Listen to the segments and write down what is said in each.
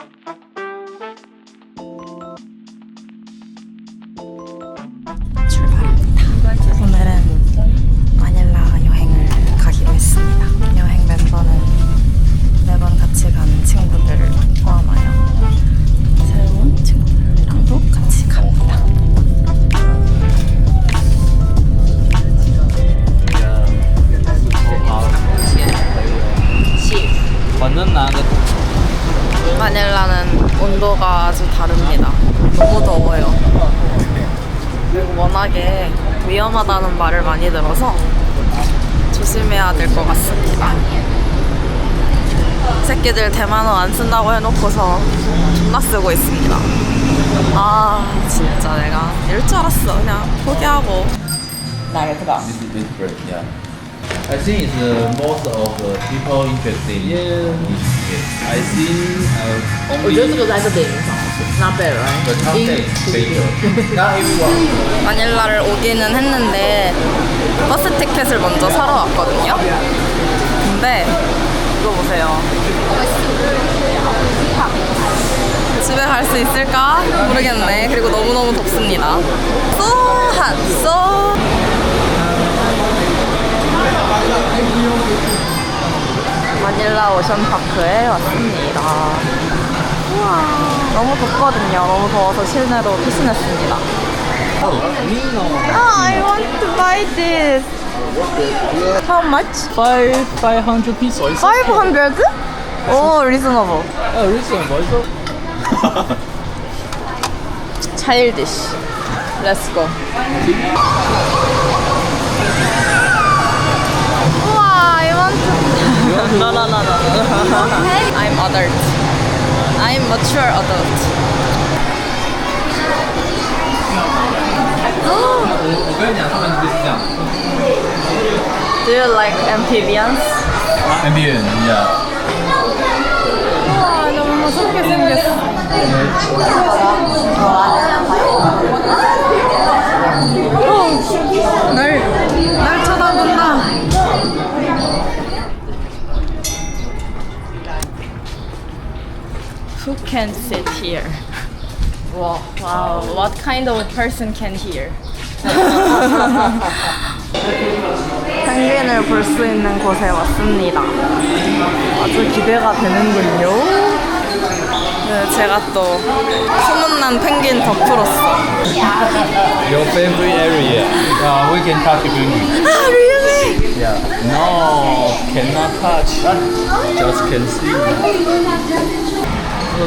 Thank. 온도가 아주 다릅니다. 너무 더워요. 워낙에 위험하다는 말을 많이 들어서 조심해야 될 것 같습니다. 새끼들 대만어 안 쓴다고 해놓고서 존나 쓰고 있습니다. 아 진짜 내가 이럴 줄 알았어. 그냥 포기하고. different, yeah. I think it's uh, most of the people interested in it. I think uh, 我觉得 only 这个在这点影响是 not bad right the content is better. Not everyone. 마닐라를 오기는 했는데 버스 티켓을 먼저 사러 왔거든요. 근데 이거 보세요. 집에 갈 수 있을까? 모르겠네. 그리고 너무너무 덥습니다. So hot, so 마닐라 오션파크에 왔습니다. 우와, 너무 덥거든요. 너무 더워서 실내로 피신했습니다. Oh, I want to buy this. How much? Five five hundred pesos. 500? Oh, reasonable. Oh, reasonable. So Childish. Let's go. No, no, no, no. okay. I'm adult. I'm mature adult. Oh. Do you like amphibians? Amphibian, yeah. 와, 너무 무섭게 생겼어. 어, 날, 날 Who can sit here? Wow, wow. What kind of person can here? 펭귄을 볼 수 있는 곳에 왔습니다. 아주 기대가 되는군요. 네, 제가 또 소문난 펭귄 덕후로서. Your favorite area? Uh, we can touch penguin. 아, really? Yeah. No, cannot touch. Just can see.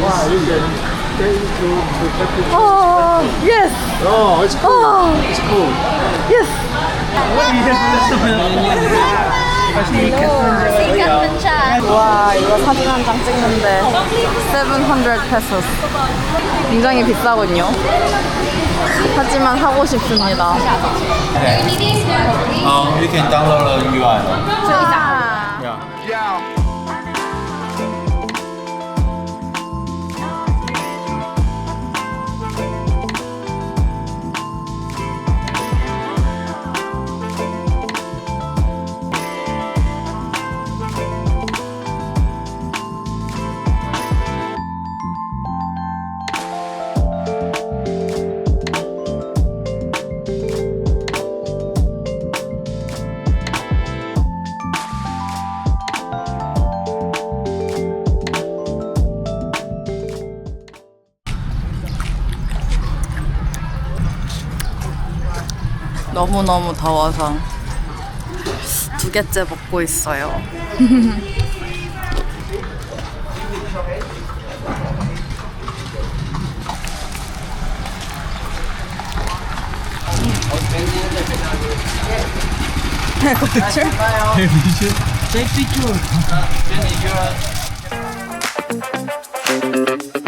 Wow, you can. Oh, yes. Oh, it's cool. Oh, It's cool. yes. 와, 이거 사진 한 장 찍는데 700 pesos. 굉장히 비싸군요. 하지만 하고 싶습니다. Okay. Um, you can download the UI. 아, Yeah. 너무너무 더워서 두 개째 먹고 있어요. Take picture. Jenny, you're.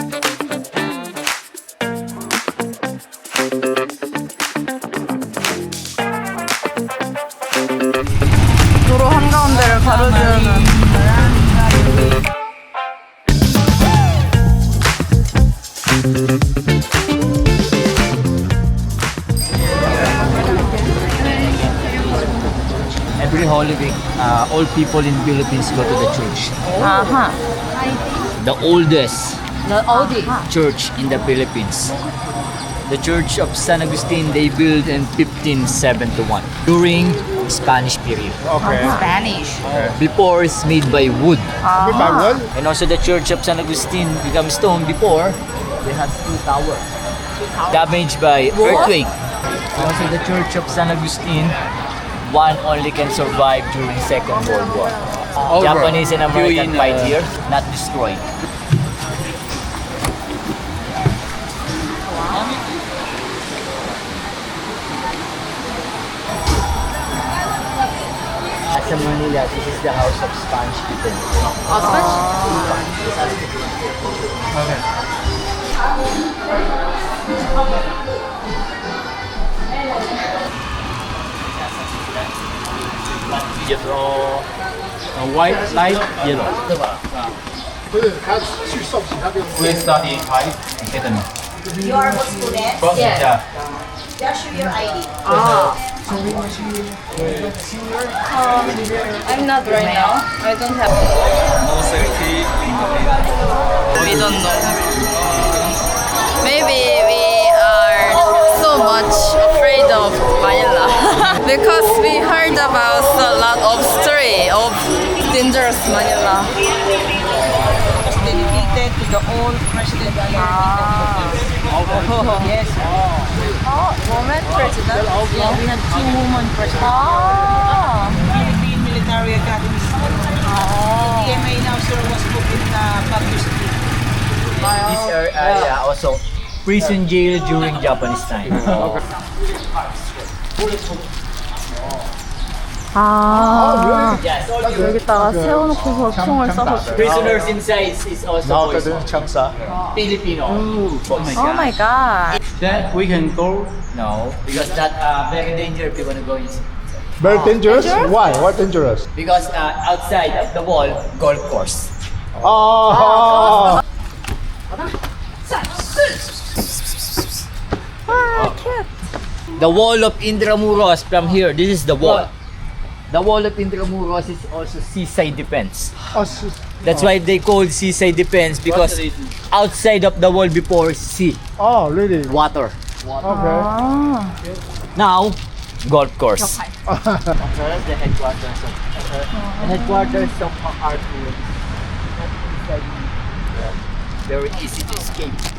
Every Holy Week, uh, all people in Philippines go to the church. 아하 The oldest church in the Philippines. The Church of San Agustin they built in 1571 during Spanish period. Okay. Uh-huh. Spanish. Before it's made by wood. Uh-huh. Made by wood? And also the Church of San Agustin become stone before they had two towers damaged by earthquake. And also the Church of San Agustin one only can survive during Second World War. Over. Japanese and American During, fight uh, here, not destroyed. Sa Manila, this is the house of Spanish people. Yellow, uh, white, light yellow. We study five academy. You are a student? First, yeah. Just show your ID. I'm not right now. I don't have. No safety. We don't know. Because we heard about a lot of story of dangerous Manila. Was dedicated to the old president here Yes. Oh, woman president? Yeah, we had two women presidents. Ah. Philippine Military Academy. PMA now, sir, was put in uh, Baguio City. This area also prison jail during Japanese time. 아. yes. 여기다가 세워놓고서 총을 쏴서 Prisoners inside is also 나왔거든, 창사. Filipino. Oh my god. Then we can go. No, because that uh, very dangerous if you want to go inside. Very dangerous? Why? What dangerous? Because uh, outside of the wall, golf course. Oh, Ah, cute. The wall of Intramuros from here, this is the wall. The wall of Intramuros is also seaside defense. oh, s- That's why they call seaside defense because outside of the wall before is sea, oh, really? water. Okay. 아. Now, golf course. That's the headquarters of the headquarters of Arthur. Very easy to escape.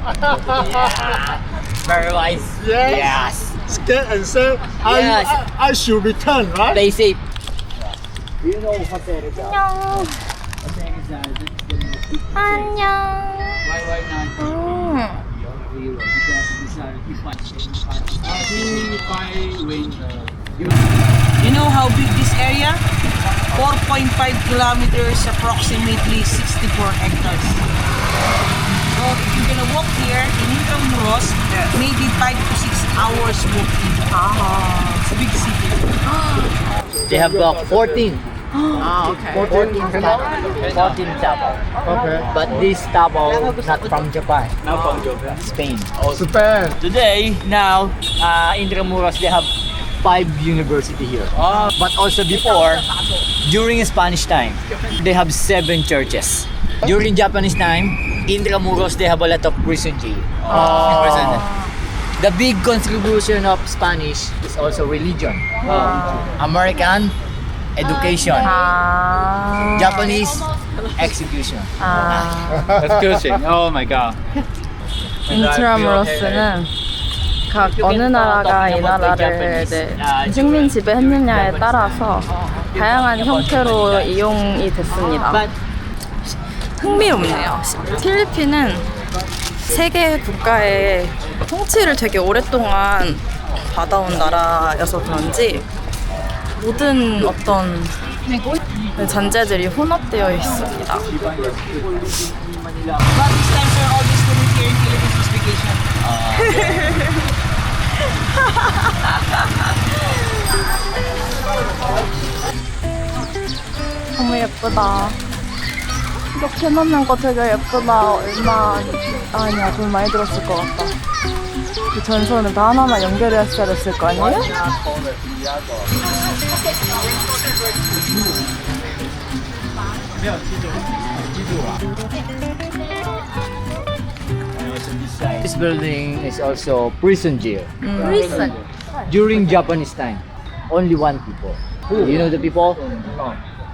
Very wise. Yes. yes. Scared and say, I, yes. I, I, should return, right? They say. Do you know You know how big this area? 4.5 kilometers, approximately 64 hectares. So if you're gonna walk here in Intramuros, maybe 5 to 6 hours walking. Ah, it's a big city. They have uh, 14. 아, okay. 14 tapo. 14 tapo. Okay. But this tapo not from Japan. Not from Japan. Spain. Japan. Today, now, uh, Intramuros, they have five university here. But also before, during Spanish time, they have seven churches. During Japanese time, Intramuros, they have a lot of prison jail. Prison. The big contribution of Spanish is also religion. American, education. 아. Japanese, execution. 아. Excuse Oh my god. 인트라무로스는 각 어느 나라가 이 나라를 네, 식민 지배했느냐에 따라서 다양한 형태로 이용이 됐습니다. 흥미롭네요. 필리핀은 세계 국가의 통치를 되게 오랫동안 받아온 나라여서 그런지 모든 어떤 잔재들이 혼합되어 있습니다. 너무 예쁘다. 이렇게 해놓는 거 되게 예쁘다. 얼마 아니야 돈 많이 들었을 것 같다. 이 전선을 다 하나만 연결했어야 됐을 거 아니에요? This building is also prison jail. Prison. During Japanese time, only one people. You know the people?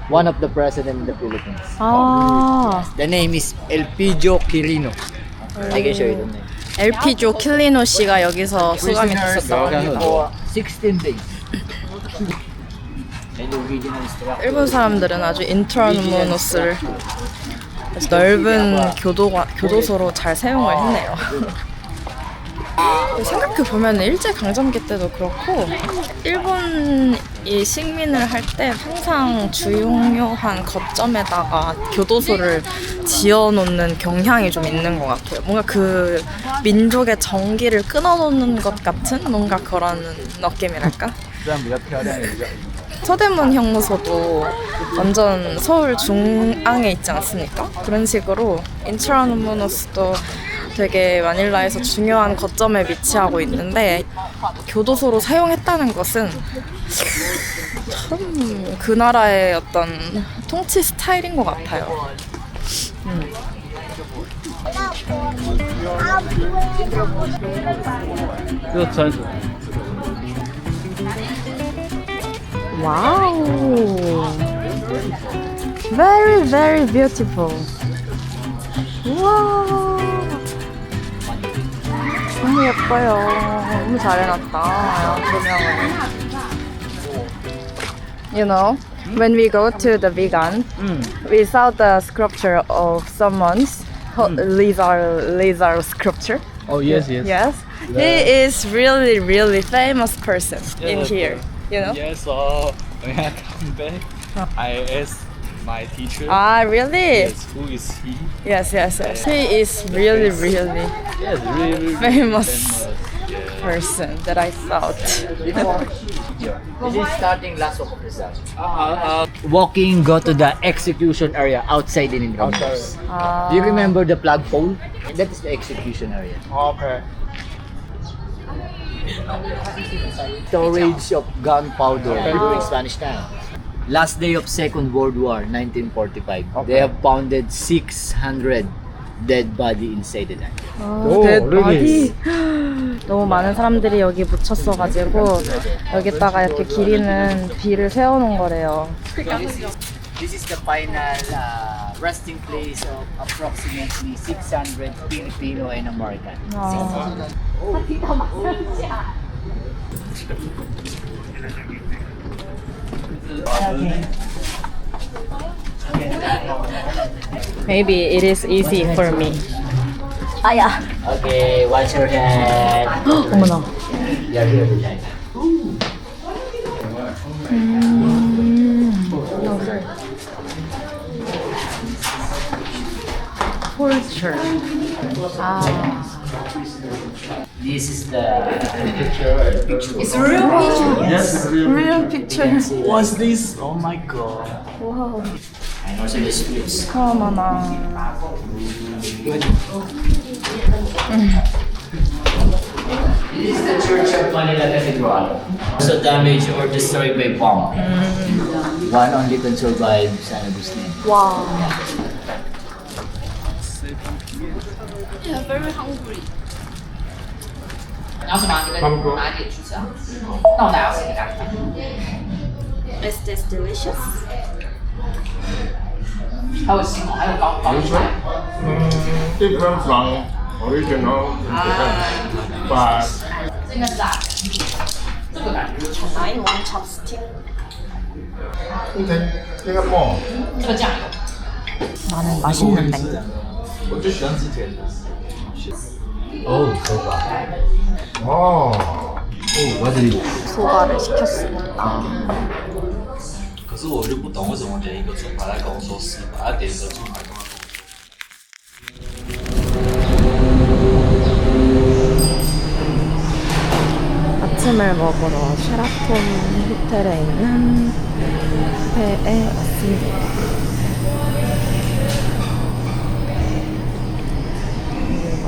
One of the president in the Philippines. 아, The name is Elpidio Quirino. I can show you the name. LP조 킬리노 씨가 여기서 수감이 됐었다고 합니다. For 16 days. And the original instructor. 일본 사람들은 아주 인트라누모노스를 넓은 교도관, 교도소로 잘 사용을 했네요. 생각해 보면 일제 강점기 때도 그렇고 일본이 식민을 할 때 항상 중요한 거점에다가 교도소를 지어놓는 경향이 좀 있는 것 같아요. 뭔가 그 민족의 정기를 끊어놓는 것 같은 뭔가 그런 느낌이랄까? 서대문 형무소도 완전 서울 중앙에 있지 않습니까? 그런 식으로 인트라누무노스도 되게 마닐라에서 중요한 거점에 위치하고 있는데 교도소로 사용했다는 것은 참 그 나라의 어떤 통치 스타일인 것 같아요. 와우. Very very beautiful. 우와. 너무 예뻐요. 너무 잘 해놨다. 조명을. You know, when we go to the vegan, we saw the sculpture of someone's lizard lizard sculpture. Oh yes, yes. Yes, he is really really famous person in here. You know. Yes, so when I come back, I asked my teacher, Ah, really? yes, who is he? Yes, yes, yes. He is really, really Yes, really, really famous Yeah. person that I thought. This is starting last of Rizal. Uh, uh, Walking, go to the execution area outside in Intramuros. Do you remember the flagpole? That is the execution area. Okay. Storage of gunpowder during Spanish time. Last day of Second World War, 1945. They have founded 600 dead body inside the tank. dead body. 너무 많은 사람들이 여기 묻혔어가지고 여기다가 이렇게 기리는 비를 세워놓은 거래요. This is the final uh, resting place of approximately 600 Filipino and American. 아, maybe it is easy for me. 아야. Okay, watch your head. 어머나. You're here behind. 폴처. 아. This is the picture. It's real picture. Yes, real, real picture. picture. What's this? Oh my god. Wow. And also this scripts. Come on now. This is the Church of Manila Cathedral. So damaged or destroyed by bomb. Mm. One only controlled by San Agustin. Wow. Yeah. They are very hungry. 와. Is this delicious? Different from original in Japan. But I want chopstick. you can take up more. 나는 맛있는데. Oh. 소바를 시켰습니다. 可是我就不懂为什么点一个猪排，他跟我说四百，他点一个猪排跟我说。 아침을 먹으러 쉐라톤 호텔에 있는 뷔페에 왔습니다.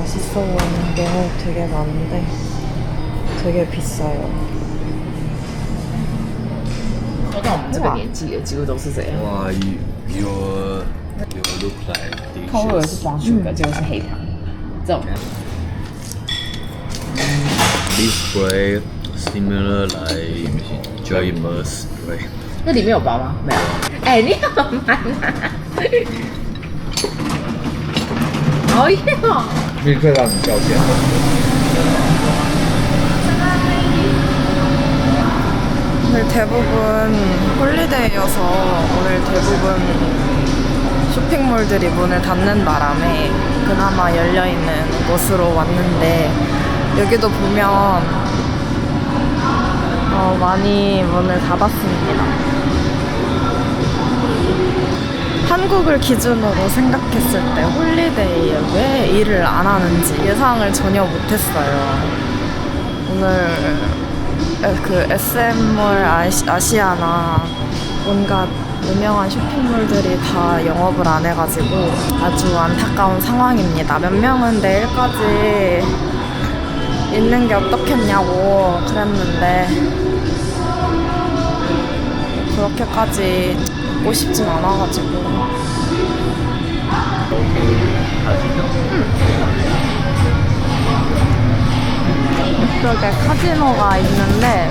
맛있어 보이는 게 되게 많은데 되게 비싸요. 到我们这个年纪的几乎都是这样。 Wow, you you you look like 通常是黄 sugar，结果是黑糖，这种。 display similar like Joymus, right? 那里面有包吗？没有。哎，你好慢啊！ 哦哟，立刻让你掉线。 오늘 대부분 홀리데이여서 오늘 대부분 쇼핑몰들이 문을 닫는 바람에 그나마 열려있는 곳으로 왔는데 여기도 보면 어, 많이 문을 닫았습니다. 한국을 기준으로 생각했을 때 홀리데이에 왜 일을 안 하는지 예상을 전혀 못했어요. 오늘 에, 그 SM몰 아시, 아시아나 온갖 유명한 쇼핑몰들이 다 영업을 안 해가지고 아주 안타까운 상황입니다. 몇 명은 내일까지 있는 게 어떻겠냐고 그랬는데 그렇게까지 있고 싶진 않아가지고. 이쪽에 카지노가 있는데